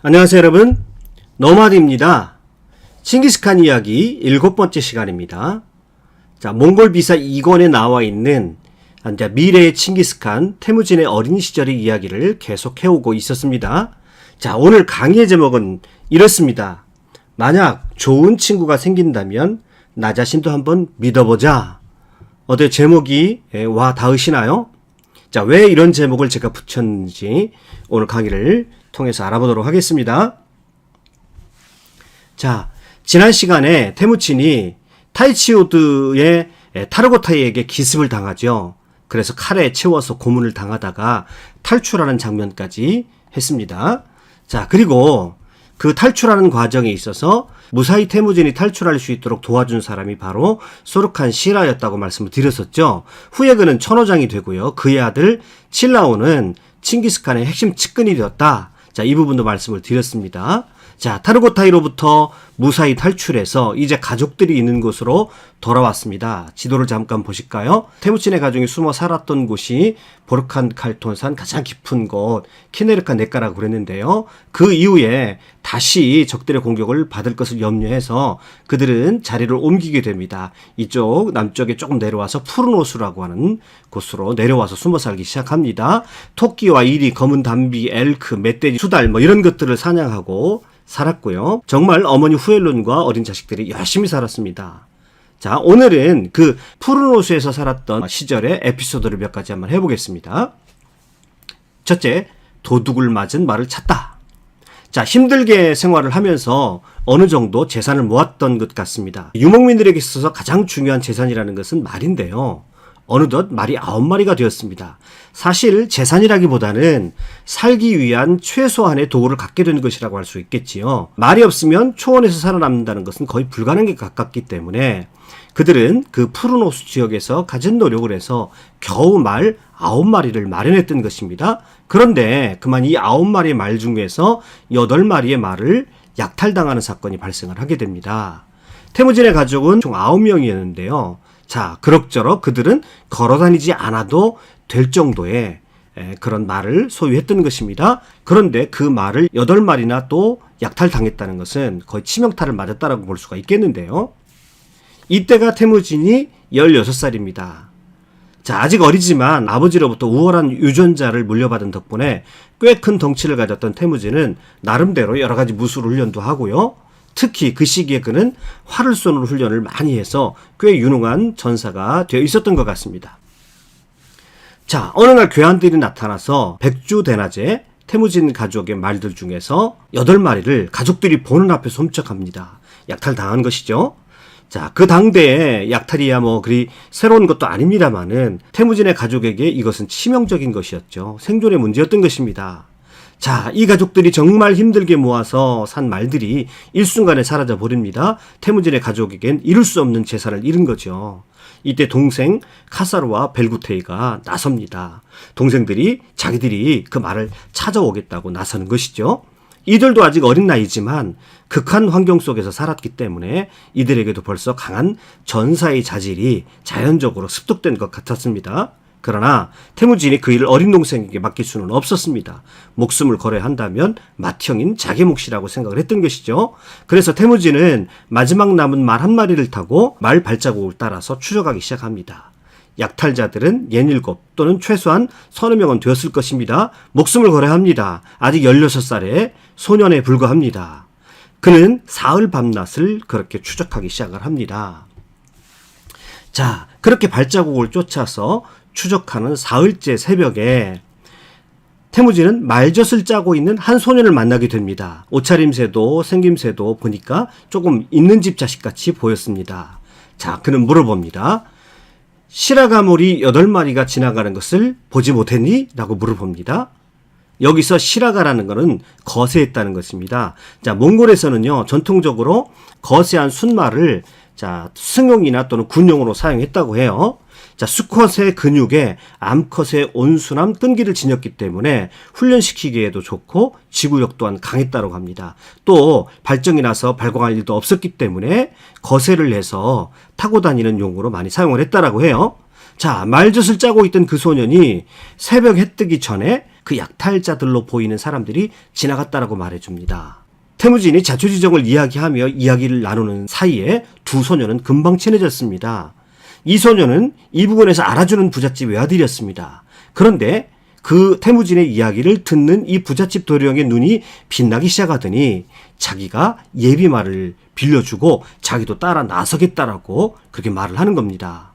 안녕하세요 여러분. 노마드입니다. 칭기스칸 이야기 일곱 번째 시간입니다. 자 몽골 비사 2권에 나와 있는 미래의 칭기스칸 태무진의 어린 시절의 이야기를 계속 해오고 있었습니다. 자 오늘 강의의 제목은 이렇습니다. 만약 좋은 친구가 생긴다면 나 자신도 한번 믿어보자. 어때 제목이 예, 와 닿으시나요? 자, 왜 이런 제목을 제가 붙였는지 오늘 강의를 통해서 알아보도록 하겠습니다. 자, 지난 시간에 테무친이 타이치오드의 타르고타이에게 기습을 당하죠. 그래서 칼에 채워서 고문을 당하다가 탈출하는 장면까지 했습니다. 자, 그리고 그 탈출하는 과정에 있어서 무사히 태무진이 탈출할 수 있도록 도와준 사람이 바로 소르칸 시라였다고 말씀을 드렸었죠. 후에 그는 천호장이 되고요. 그의 아들 칠라오는 칭기스칸의 핵심 측근이 되었다. 자, 이 부분도 말씀을 드렸습니다. 자, 타르고타이로부터 무사히 탈출해서 이제 가족들이 있는 곳으로 돌아왔습니다. 지도를 잠깐 보실까요? 테무친의 가족이 숨어 살았던 곳이 보르칸 칼톤산 가장 깊은 곳 키네르카 네카라고 그랬는데요. 그 이후에 다시 적들의 공격을 받을 것을 염려해서 그들은 자리를 옮기게 됩니다. 이쪽 남쪽에 조금 내려와서 푸른 호수라고 하는 곳으로 내려와서 숨어 살기 시작합니다. 토끼와 이리, 검은 담비, 엘크, 멧돼지, 수달 뭐 이런 것들을 사냥하고 살았고요. 정말 어머니 후엘론과 어린 자식들이 열심히 살았습니다. 자, 오늘은 그 푸른 호수에서 살았던 시절의 에피소드를 몇 가지 한번 해보겠습니다. 첫째, 도둑을 맞은 말을 찾다. 자, 힘들게 생활을 하면서 어느 정도 재산을 모았던 것 같습니다. 유목민들에게 있어서 가장 중요한 재산이라는 것은 말인데요. 어느덧 말이 아홉 마리가 되었습니다. 사실 재산이라기보다는 살기 위한 최소한의 도구를 갖게 되는 것이라고 할 수 있겠지요. 말이 없으면 초원에서 살아남는다는 것은 거의 불가능에 가깝기 때문에 그들은 그 푸른 호수 지역에서 가진 노력을 해서 겨우 말 아홉 마리를 마련했던 것입니다. 그런데 그만 이 아홉 마리의 말 중에서 여덟 마리의 말을 약탈당하는 사건이 발생을 하게 됩니다. 태무진의 가족은 총 아홉 명이었는데요. 자, 그럭저럭 그들은 걸어 다니지 않아도 될 정도의 에, 그런 말을 소유했던 것입니다. 그런데 그 말을 여덟 마리나 또 약탈당했다는 것은 거의 치명타를 맞았다라고 볼 수가 있겠는데요. 이때가 태무진이 16살입니다. 자, 아직 어리지만 아버지로부터 우월한 유전자를 물려받은 덕분에 꽤 큰 덩치를 가졌던 태무진은 나름대로 여러 가지 무술 훈련도 하고요. 특히 그 시기에 그는 활을 쏘는 훈련을 많이 해서 꽤 유능한 전사가 되어 있었던 것 같습니다. 자, 어느 날 괴한들이 나타나서 백주 대낮에 태무진 가족의 말들 중에서 여덟 마리를 가족들이 보는 앞에서 훔쳐갑니다. 약탈당한 것이죠. 자, 그 당대에 약탈이야 뭐 그리 새로운 것도 아닙니다만은 태무진의 가족에게 이것은 치명적인 것이었죠. 생존의 문제였던 것입니다. 자, 이 가족들이 정말 힘들게 모아서 산 말들이 일순간에 사라져 버립니다. 태무진의 가족에겐 이룰 수 없는 재산을 잃은 거죠. 이때 동생 카사르와 벨구테이가 나섭니다. 동생들이 자기들이 그 말을 찾아오겠다고 나서는 것이죠. 이들도 아직 어린 나이지만 극한 환경 속에서 살았기 때문에 이들에게도 벌써 강한 전사의 자질이 자연적으로 습득된 것 같았습니다. 그러나 태무진이 그 일을 어린 동생에게 맡길 수는 없었습니다. 목숨을 걸어야 한다면 맏형인 자기 몫이라고 생각을 했던 것이죠. 그래서 태무진은 마지막 남은 말 한 마리를 타고 말 발자국을 따라서 추적하기 시작합니다. 약탈자들은 예닐곱 또는 최소한 서너 명은 되었을 것입니다. 목숨을 걸어야 합니다. 아직 16살에 소년에 불과합니다. 그는 사흘 밤낮을 그렇게 추적하기 시작을 합니다. 자, 그렇게 발자국을 쫓아서 추적하는 사흘째 새벽에 태무진은 말젓을 짜고 있는 한 소년을 만나게 됩니다. 옷차림새도 생김새도 보니까 조금 있는 집 자식같이 보였습니다. 자, 그는 물어봅니다. 시라가몰이 여덟 마리가 지나가는 것을 보지 못했니? 라고 물어봅니다. 여기서 시라가라는 것은 거세했다는 것입니다. 자, 몽골에서는요, 전통적으로 거세한 순말을 자, 승용이나 또는 군용으로 사용했다고 해요. 자, 수컷의 근육에 암컷의 온순함, 끈기를 지녔기 때문에 훈련시키기에도 좋고 지구력 또한 강했다고 합니다. 또 발정이 나서 발광할 일도 없었기 때문에 거세를 해서 타고 다니는 용으로 많이 사용을 했다라고 해요. 자, 말젓을 짜고 있던 그 소년이 새벽 해 뜨기 전에 그 약탈자들로 보이는 사람들이 지나갔다라고 말해줍니다. 태무진이 자초지정을 이야기하며 이야기를 나누는 사이에 두 소녀는 금방 친해졌습니다. 이 소녀는 이 부근에서 알아주는 부잣집 외아들이었습니다. 그런데 그 태무진의 이야기를 듣는 이 부잣집 도령의 눈이 빛나기 시작하더니 자기가 예비말을 빌려주고 자기도 따라 나서겠다라고 그렇게 말을 하는 겁니다.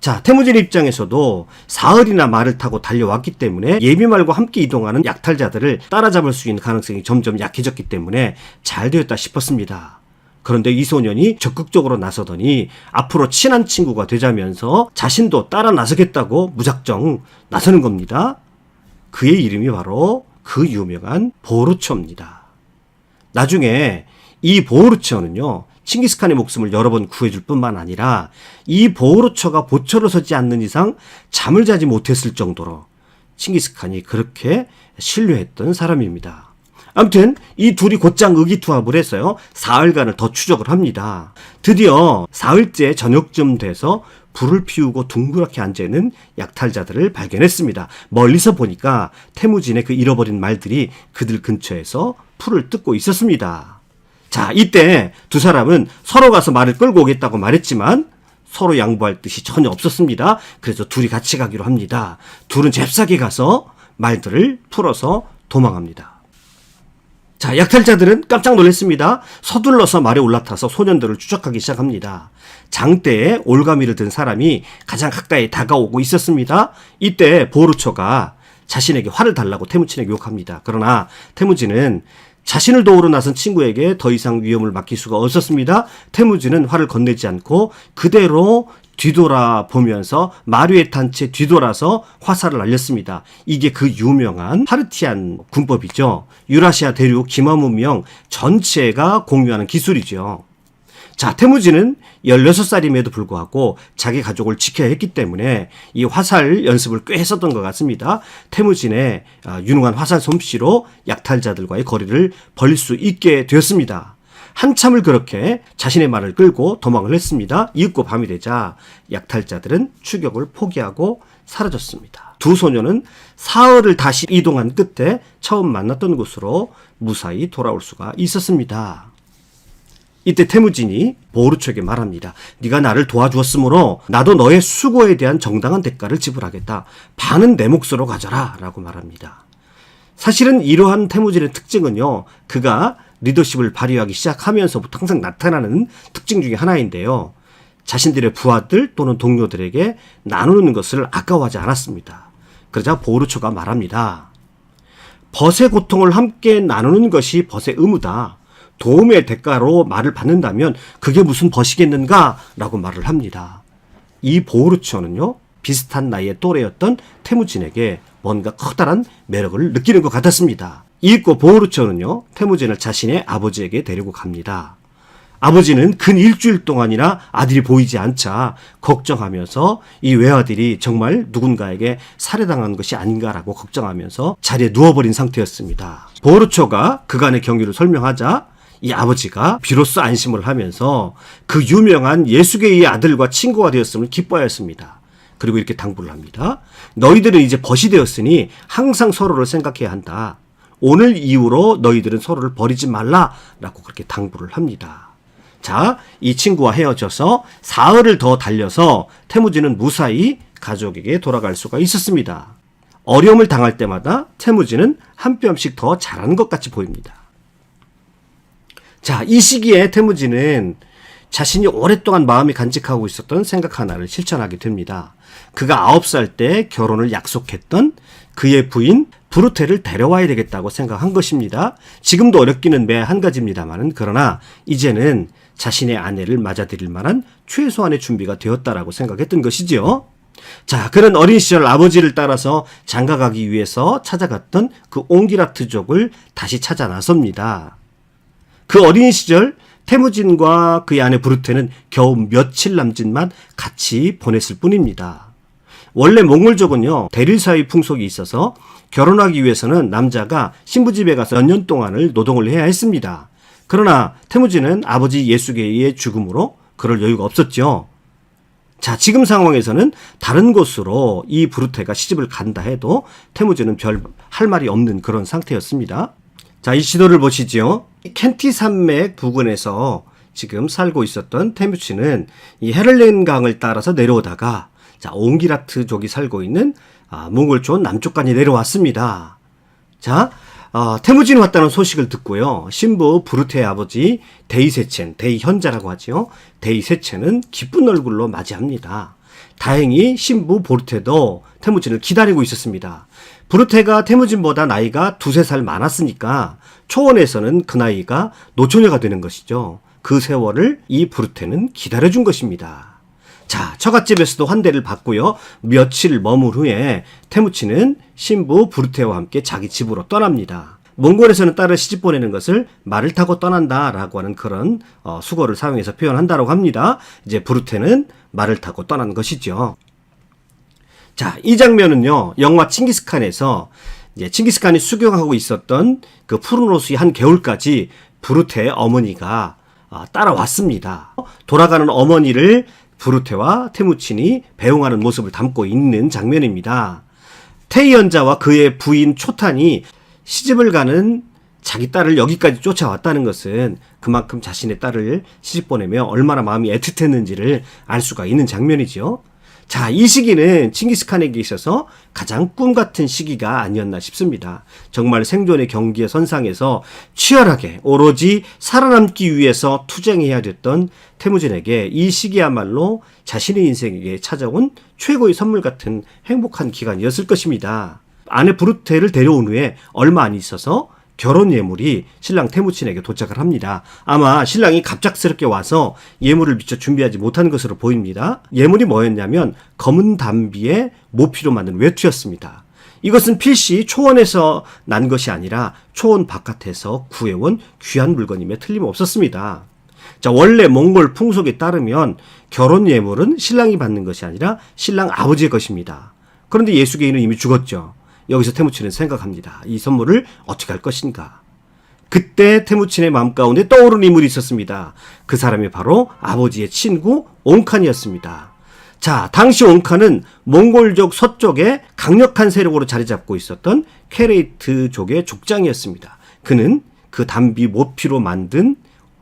자, 태무진 입장에서도 사흘이나 말을 타고 달려왔기 때문에 예비말과 함께 이동하는 약탈자들을 따라잡을 수 있는 가능성이 점점 약해졌기 때문에 잘 되었다 싶었습니다. 그런데 이 소년이 적극적으로 나서더니 앞으로 친한 친구가 되자면서 자신도 따라 나서겠다고 무작정 나서는 겁니다. 그의 이름이 바로 그 유명한 보르초입니다. 나중에 이 보르초는요, 칭기스칸의 목숨을 여러 번 구해줄 뿐만 아니라 이 보르초가 보초로 서지 않는 이상 잠을 자지 못했을 정도로 칭기스칸이 그렇게 신뢰했던 사람입니다. 아무튼 이 둘이 곧장 의기투합을 해서요 사흘간을 더 추적을 합니다. 드디어 사흘째 저녁쯤 돼서 불을 피우고 둥그렇게 앉아 있는 약탈자들을 발견했습니다. 멀리서 보니까 태무진의 그 잃어버린 말들이 그들 근처에서 풀을 뜯고 있었습니다. 자, 이때 두 사람은 서로 가서 말을 끌고 오겠다고 말했지만 서로 양보할 뜻이 전혀 없었습니다. 그래서 둘이 같이 가기로 합니다. 둘은 잽싸게 가서 말들을 풀어서 도망합니다. 자, 약탈자들은 깜짝 놀랐습니다. 서둘러서 말에 올라타서 소년들을 추적하기 시작합니다. 장대에 올가미를 든 사람이 가장 가까이 다가오고 있었습니다. 이때 보르초가 자신에게 화를 달라고 태무진에게 욕합니다. 그러나 태무진은 자신을 도우러 나선 친구에게 더 이상 위험을 맡길 수가 없었습니다. 태무진은 화를 건네지 않고 그대로 뒤돌아 보면서 마류에 탄채 뒤돌아서 화살을 날렸습니다. 이게 그 유명한 파르티안 군법이죠. 유라시아 대륙 기마문명 전체가 공유하는 기술이죠. 자, 태무진은 16살임에도 불구하고 자기 가족을 지켜야 했기 때문에 이 화살 연습을 꽤 했었던 것 같습니다. 태무진의 아, 유능한 화살 솜씨로 약탈자들과의 거리를 벌릴 수 있게 되었습니다. 한참을 그렇게 자신의 말을 끌고 도망을 했습니다. 이윽고 밤이 되자 약탈자들은 추격을 포기하고 사라졌습니다. 두 소녀는 사흘을 다시 이동한 끝에 처음 만났던 곳으로 무사히 돌아올 수가 있었습니다. 이때 태무진이 보르초에게 말합니다. 네가 나를 도와주었으므로 나도 너의 수고에 대한 정당한 대가를 지불하겠다. 반은 내 몫으로 가져라. 라고 말합니다. 사실은 이러한 태무진의 특징은요. 그가 리더십을 발휘하기 시작하면서부터 항상 나타나는 특징 중에 하나인데요. 자신들의 부하들 또는 동료들에게 나누는 것을 아까워하지 않았습니다. 그러자 보르초가 말합니다. 벗의 고통을 함께 나누는 것이 벗의 의무다. 도움의 대가로 말을 받는다면 그게 무슨 벗이겠는가? 라고 말을 합니다. 이 보르초는요, 비슷한 나이의 또래였던 태무진에게 뭔가 커다란 매력을 느끼는 것 같았습니다. 이윽고 보르초는요, 태무진을 자신의 아버지에게 데리고 갑니다. 아버지는 근 일주일 동안이나 아들이 보이지 않자 걱정하면서 이 외아들이 정말 누군가에게 살해당한 것이 아닌가라고 걱정하면서 자리에 누워버린 상태였습니다. 보르초가 그간의 경위를 설명하자 이 아버지가 비로소 안심을 하면서 그 유명한 예수계의 아들과 친구가 되었음을 기뻐하였습니다. 그리고 이렇게 당부를 합니다. 너희들은 이제 벗이 되었으니 항상 서로를 생각해야 한다. 오늘 이후로 너희들은 서로를 버리지 말라라고 그렇게 당부를 합니다. 자, 이 친구와 헤어져서 사흘을 더 달려서 태무진은 무사히 가족에게 돌아갈 수가 있었습니다. 어려움을 당할 때마다 태무진은 한 뼘씩 더 잘하는 것 같이 보입니다. 자, 이 시기에 태무진은 자신이 오랫동안 마음이 간직하고 있었던 생각 하나를 실천하게 됩니다. 그가 아홉 살때 결혼을 약속했던 그의 부인 브루테를 데려와야 되겠다고 생각한 것입니다. 지금도 어렵기는 매 한 가지입니다만은 그러나 이제는 자신의 아내를 맞아들일 만한 최소한의 준비가 되었다라고 생각했던 것이지요. 자, 그런 어린 시절 아버지를 따라서 장가가기 위해서 찾아갔던 그 옹기라트족을 다시 찾아 나섭니다. 그 어린 시절 태무진과 그의 아내 브루테는 겨우 며칠 남짓만 같이 보냈을 뿐입니다. 원래 몽골족은요 대릴 사회 풍속이 있어서 결혼하기 위해서는 남자가 신부집에 가서 몇 년 동안을 노동을 해야 했습니다. 그러나 태무진은 아버지 예수계의 죽음으로 그럴 여유가 없었죠. 자, 지금 상황에서는 다른 곳으로 이 브루테가 시집을 간다 해도 태무진은 별 할 말이 없는 그런 상태였습니다. 자, 이 지도를 보시죠. 이 켄티 산맥 부근에서 지금 살고 있었던 테무치는 이 헤를렌 강을 따라서 내려오다가 자, 옹기라트족이 살고 있는 아, 몽골촌 남쪽까지 내려왔습니다. 자, 어, 태무진이 왔다는 소식을 듣고요. 신부 브루테의 아버지 데이세첸, 데이현자라고 하지요. 데이세첸은 기쁜 얼굴로 맞이합니다. 다행히 신부 보르테도 태무진을 기다리고 있었습니다. 브루테가 태무진보다 나이가 두세 살 많았으니까 초원에서는 그 나이가 노처녀가 되는 것이죠. 그 세월을 이 브루테는 기다려준 것입니다. 자, 처갓집에서도 환대를 받고요. 며칠 머물 후에 태무치는 신부 부르테와 함께 자기 집으로 떠납니다. 몽골에서는 딸을 시집 보내는 것을 말을 타고 떠난다라고 하는 그런 어, 수거를 사용해서 표현한다고 합니다. 이제 부르테는 말을 타고 떠난 것이죠. 자, 이 장면은요, 영화 칭기스칸에서 이제 칭기스칸이 수경하고 있었던 그 호수의 한 개울까지 부르테의 어머니가 아, 따라왔습니다. 돌아가는 어머니를 부르테와 테무친이 배웅하는 모습을 담고 있는 장면입니다. 테이연자와 그의 부인 초탄이 시집을 가는 자기 딸을 여기까지 쫓아왔다는 것은 그만큼 자신의 딸을 시집 보내며 얼마나 마음이 애틋했는지를 알 수가 있는 장면이죠. 자, 이 시기는 칭기스칸에게 있어서 가장 꿈 같은 시기가 아니었나 싶습니다. 정말 생존의 경기의 선상에서 치열하게 오로지 살아남기 위해서 투쟁해야 됐던 태무진에게 이 시기야말로 자신의 인생에게 찾아온 최고의 선물 같은 행복한 기간이었을 것입니다. 아내 브루테를 데려온 후에 얼마 안 있어서 결혼 예물이 신랑 태무친에게 도착을 합니다. 아마 신랑이 갑작스럽게 와서 예물을 미처 준비하지 못한 것으로 보입니다. 예물이 뭐였냐면 검은 담비에 모피로 만든 외투였습니다. 이것은 필시 초원에서 난 것이 아니라 초원 바깥에서 구해온 귀한 물건임에 틀림없었습니다. 자, 원래 몽골 풍속에 따르면 결혼 예물은 신랑이 받는 것이 아니라 신랑 아버지의 것입니다. 그런데 예수계인은 이미 죽었죠. 여기서 태무친은 생각합니다. 이 선물을 어떻게 할 것인가? 그때 태무친의 마음 가운데 떠오른 인물이 있었습니다. 그 사람이 바로 아버지의 친구 옹칸이었습니다. 자, 당시 옹칸은 몽골족 서쪽에 강력한 세력으로 자리 잡고 있었던 케레이트족의 족장이었습니다. 그는 그 담비 모피로 만든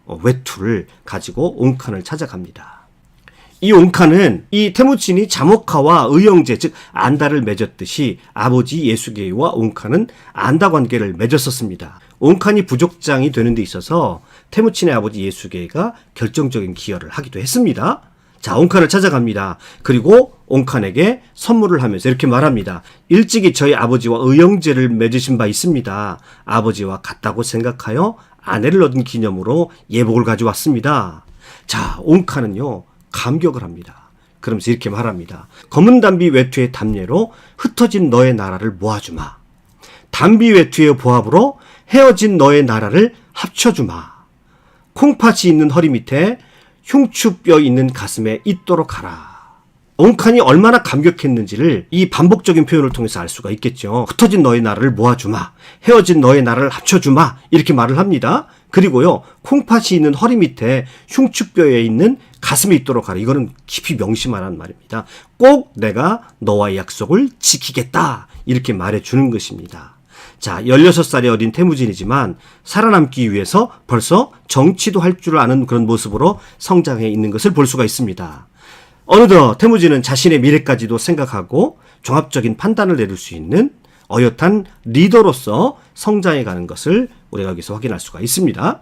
어, 외투를 가지고 옹칸을 찾아갑니다. 이 옹칸은 이 태무친이 자모카와 의형제 즉 안다를 맺었듯이 아버지 예수계와 옹칸은 안다 관계를 맺었었습니다. 옹칸이 부족장이 되는 데 있어서 태무친의 아버지 예수계가 결정적인 기여를 하기도 했습니다. 자, 옹칸을 찾아갑니다. 그리고 옹칸에게 선물을 하면서 이렇게 말합니다. 일찍이 저희 아버지와 의형제를 맺으신 바 있습니다. 아버지와 같다고 생각하여 아내를 얻은 기념으로 예복을 가져왔습니다. 자, 옹칸은요, 감격을 합니다. 그러면서 이렇게 말합니다. 검은 담비 외투의 담례로 흩어진 너의 나라를 모아주마. 담비 외투의 보합으로 헤어진 너의 나라를 합쳐주마. 콩팥이 있는 허리 밑에 흉추뼈 있는 가슴에 있도록 하라. 옹칸이 얼마나 감격했는지를 이 반복적인 표현을 통해서 알 수가 있겠죠. 흩어진 너의 나라를 모아주마. 헤어진 너의 나라를 합쳐주마. 이렇게 말을 합니다. 그리고요, 콩팥이 있는 허리 밑에 흉추뼈에 있는 가슴에 있도록 하라. 이거는 깊이 명심하라는 말입니다. 꼭 내가 너와의 약속을 지키겠다. 이렇게 말해주는 것입니다. 자, 16살의 어린 태무진이지만 살아남기 위해서 벌써 정치도 할 줄 아는 그런 모습으로 성장해 있는 것을 볼 수가 있습니다. 어느덧 태무진은 자신의 미래까지도 생각하고 종합적인 판단을 내릴 수 있는 어엿한 리더로서 성장해 가는 것을 우리가 여기서 확인할 수가 있습니다.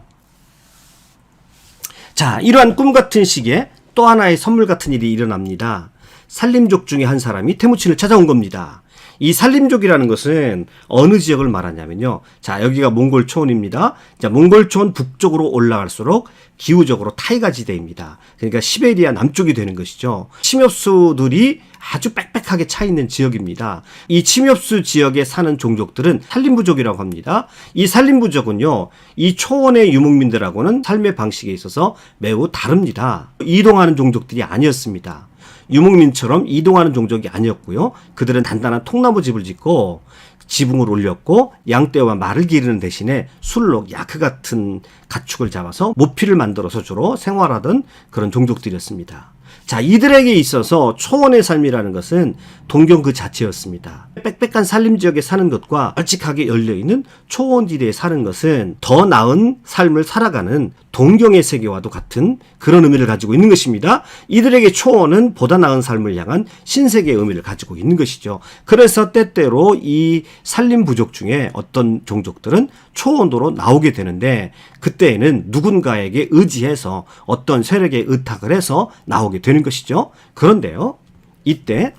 자, 이러한 꿈 같은 시기에 또 하나의 선물 같은 일이 일어납니다. 산림족 중에 한 사람이 태무친을 찾아온 겁니다. 이 산림족이라는 것은 어느 지역을 말하냐면요. 자, 여기가 몽골 초원입니다. 자, 몽골 초원 북쪽으로 올라갈수록 기후적으로 타이가 지대입니다. 그러니까 시베리아 남쪽이 되는 것이죠. 침엽수들이 아주 빽빽하게 차 있는 지역입니다. 이 침엽수 지역에 사는 종족들은 산림부족이라고 합니다. 이 산림부족은요, 이 초원의 유목민들하고는 삶의 방식에 있어서 매우 다릅니다. 이동하는 종족들이 아니었습니다. 유목민처럼 이동하는 종족이 아니었고요. 그들은 단단한 통나무 집을 짓고 지붕을 올렸고 양떼와 말을 기르는 대신에 술록 야크 같은 가축을 잡아서 모피를 만들어서 주로 생활하던 그런 종족들이었습니다. 자, 이들에게 있어서 초원의 삶이라는 것은 동경 그 자체였습니다. 빽빽한 산림 지역에 사는 것과 알직하게 열려있는 초원 지대에 사는 것은 더 나은 삶을 살아가는 동경의 세계와도 같은 그런 의미를 가지고 있는 것입니다. 이들에게 초원은 보다 나은 삶을 향한 신세계의 의미를 가지고 있는 것이죠. 그래서 때때로 이 산림 부족 중에 어떤 종족들은 초원도로 나오게 되는데 그때에는 누군가에게 의지해서 어떤 세력에 의탁을 해서 나오게 되는 것이죠. 그런데요. 이때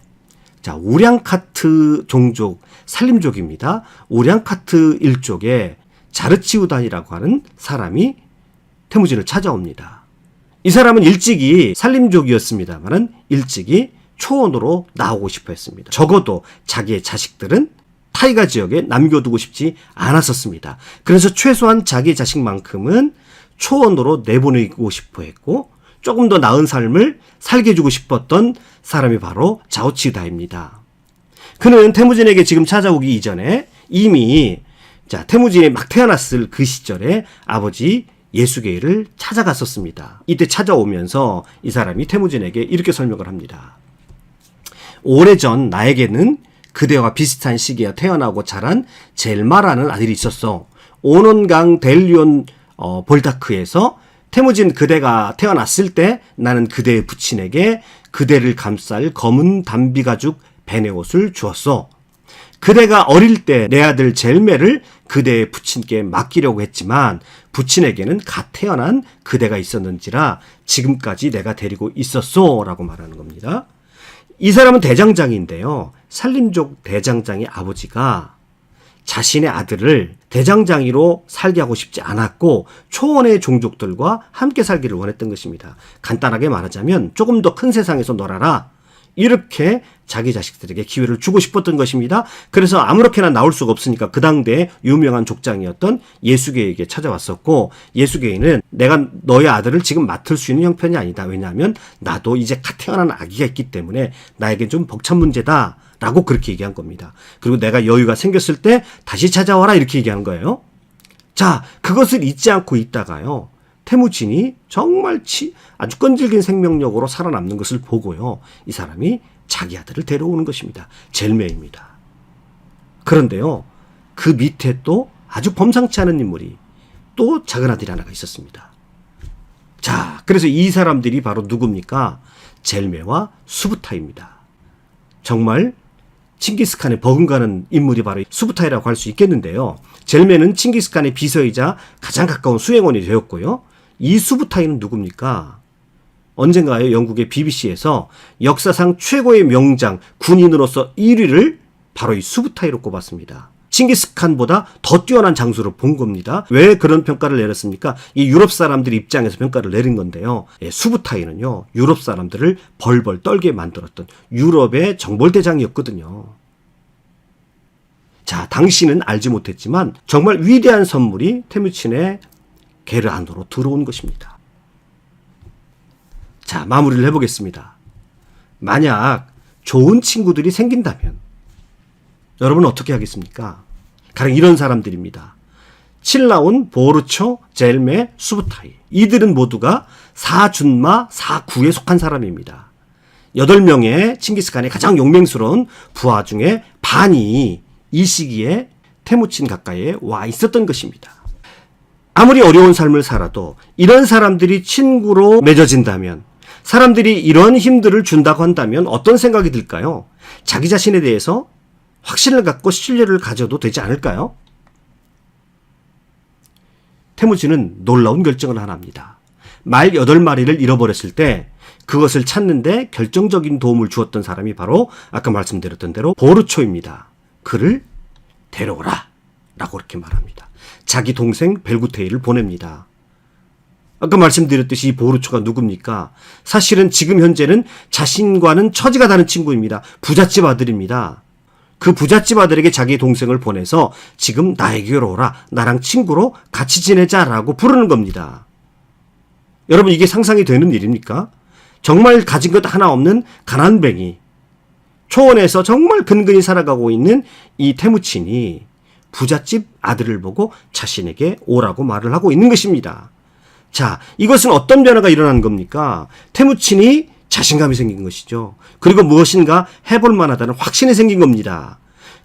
자, 우량카트 종족 산림족입니다. 우량카트 일족의 자르치우단이라고 하는 사람이 태무진을 찾아옵니다. 이 사람은 일찍이 산림족이었습니다만은 일찍이 초원으로 나오고 싶어 했습니다. 적어도 자기의 자식들은 타이가 지역에 남겨두고 싶지 않았었습니다. 그래서 최소한 자기 자식만큼은 초원으로 내보내고 싶어 했고 조금 더 나은 삶을 살게 해주고 싶었던 사람이 바로 자오치다입니다. 그는 태무진에게 지금 찾아오기 이전에 이미 자 태무진이 막 태어났을 그 시절에 아버지 예수계를 찾아갔었습니다. 이때 찾아오면서 이 사람이 태무진에게 이렇게 설명을 합니다. 오래전 나에게는 그대와 비슷한 시기에 태어나고 자란 젤마라는 아들이 있었어. 오논강 델리온 어, 볼다크에서 태무진 그대가 태어났을 때 나는 그대의 부친에게 그대를 감쌀 검은 담비 가죽 베네 옷을 주었어. 그대가 어릴 때 내 아들 젤메를 그대의 부친께 맡기려고 했지만 부친에게는 갓 태어난 그대가 있었는지라 지금까지 내가 데리고 있었소 라고 말하는 겁니다. 이 사람은 대장장인데요. 산림족 대장장의 아버지가 자신의 아들을 대장장이로 살게 하고 싶지 않았고 초원의 종족들과 함께 살기를 원했던 것입니다. 간단하게 말하자면 조금 더 큰 세상에서 놀아라. 이렇게 자기 자식들에게 기회를 주고 싶었던 것입니다. 그래서 아무렇게나 나올 수가 없으니까 그 당대에 유명한 족장이었던 예수계에게 찾아왔었고 예수계인은 내가 너의 아들을 지금 맡을 수 있는 형편이 아니다. 왜냐하면 나도 이제 갓 태어난 아기가 있기 때문에 나에게 좀 벅찬 문제다. 라고 그렇게 얘기한 겁니다. 그리고 내가 여유가 생겼을 때 다시 찾아와라 이렇게 얘기하는 거예요. 자, 그것을 잊지 않고 있다가요. 태무진이 정말 치, 아주 끈질긴 생명력으로 살아남는 것을 보고요. 이 사람이 자기 아들을 데려오는 것입니다. 젤메입니다. 그런데요. 그 밑에 또 아주 범상치 않은 인물이 또 작은 아들이 하나가 있었습니다. 자, 그래서 이 사람들이 바로 누굽니까? 젤메와 수부타입니다. 정말 칭기스칸에 버금가는 인물이 바로 수부타이라고 할 수 있겠는데요. 젤메는 칭기스칸의 비서이자 가장 가까운 수행원이 되었고요. 이 수부타이는 누굽니까? 언젠가요 영국의 BBC에서 역사상 최고의 명장 군인으로서 1위를 바로 이 수부타이로 꼽았습니다. 칭기스칸보다 더 뛰어난 장수를 본 겁니다. 왜 그런 평가를 내렸습니까? 이 유럽 사람들 입장에서 평가를 내린 건데요. 예, 수부타이는요, 유럽 사람들을 벌벌 떨게 만들었던 유럽의 정벌대장이었거든요. 자, 당신은 알지 못했지만 정말 위대한 선물이 테무친의 게르 안으로 들어온 것입니다. 자, 마무리를 해보겠습니다. 만약 좋은 친구들이 생긴다면 여러분은 어떻게 하겠습니까? 가령 이런 사람들입니다. 칠라온, 보르초, 젤메, 수부타이. 이들은 모두가 사준마, 사구에 속한 사람입니다. 여덟 명의 칭기스칸의 가장 용맹스러운 부하 중에 반이 이 시기에 테무친 가까이에 와 있었던 것입니다. 아무리 어려운 삶을 살아도 이런 사람들이 친구로 맺어진다면 사람들이 이런 힘들을 준다고 한다면 어떤 생각이 들까요? 자기 자신에 대해서 확신을 갖고 신뢰를 가져도 되지 않을까요? 태무진은 놀라운 결정을 하나 합니다. 말 8마리를 잃어버렸을 때 그것을 찾는데 결정적인 도움을 주었던 사람이 바로 아까 말씀드렸던 대로 보르초입니다. 그를 데려오라. 라고 그렇게 말합니다. 자기 동생 벨구테이를 보냅니다. 아까 말씀드렸듯이 이 보르초가 누굽니까? 사실은 지금 현재는 자신과는 처지가 다른 친구입니다. 부잣집 아들입니다. 그 부잣집 아들에게 자기 동생을 보내서 지금 나에게로 오라. 나랑 친구로 같이 지내자라고 부르는 겁니다. 여러분 이게 상상이 되는 일입니까? 정말 가진 것 하나 없는 가난뱅이. 초원에서 정말 근근히 살아가고 있는 이 태무친이 부잣집 아들을 보고 자신에게 오라고 말을 하고 있는 것입니다. 자, 이것은 어떤 변화가 일어난 겁니까? 태무친이 자신감이 생긴 것이죠. 그리고 무엇인가 해볼 만하다는 확신이 생긴 겁니다.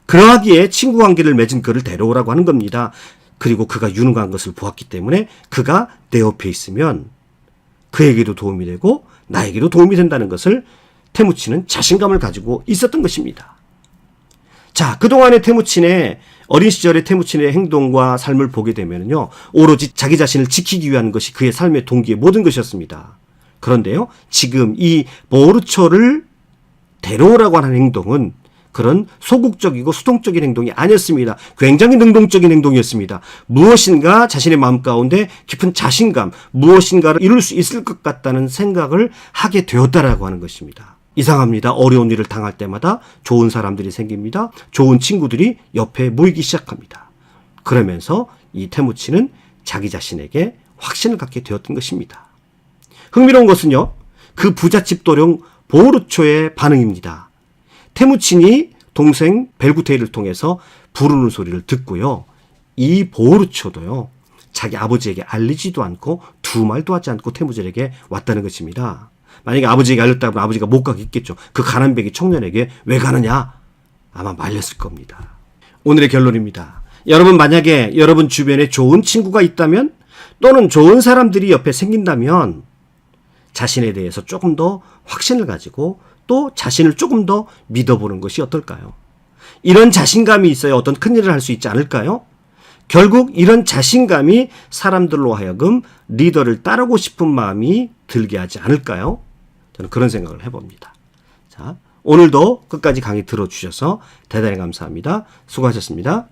그러하기에 친구 관계를 맺은 그를 데려오라고 하는 겁니다. 그리고 그가 유능한 것을 보았기 때문에 그가 내 옆에 있으면 그에게도 도움이 되고 나에게도 도움이 된다는 것을 테무치는 자신감을 가지고 있었던 것입니다. 자, 그동안의 테무친의 어린 시절의 테무친의 행동과 삶을 보게 되면요. 오로지 자기 자신을 지키기 위한 것이 그의 삶의 동기의 모든 것이었습니다. 그런데요. 지금 이 보르초를 데려오라고 하는 행동은 그런 소극적이고 수동적인 행동이 아니었습니다. 굉장히 능동적인 행동이었습니다. 무엇인가 자신의 마음 가운데 깊은 자신감, 무엇인가를 이룰 수 있을 것 같다는 생각을 하게 되었다라고 하는 것입니다. 이상합니다. 어려운 일을 당할 때마다 좋은 사람들이 생깁니다. 좋은 친구들이 옆에 모이기 시작합니다. 그러면서 이 테무치는 자기 자신에게 확신을 갖게 되었던 것입니다. 흥미로운 것은요, 그 부잣집 도령 보르초의 반응입니다. 테무친이 동생 벨구테이를 통해서 부르는 소리를 듣고요. 이 보르초도요. 자기 아버지에게 알리지도 않고 두 말도 하지 않고 테무젤에게 왔다는 것입니다. 만약에 아버지에게 알렸다면 아버지가 못 가겠겠죠. 그 가난뱅이 청년에게 왜 가느냐? 아마 말렸을 겁니다. 오늘의 결론입니다. 여러분 만약에 여러분 주변에 좋은 친구가 있다면 또는 좋은 사람들이 옆에 생긴다면 자신에 대해서 조금 더 확신을 가지고 또 자신을 조금 더 믿어보는 것이 어떨까요? 이런 자신감이 있어야 어떤 큰일을 할 수 있지 않을까요? 결국 이런 자신감이 사람들로 하여금 리더를 따르고 싶은 마음이 들게 하지 않을까요? 저는 그런 생각을 해봅니다. 자, 오늘도 끝까지 강의 들어주셔서 대단히 감사합니다. 수고하셨습니다.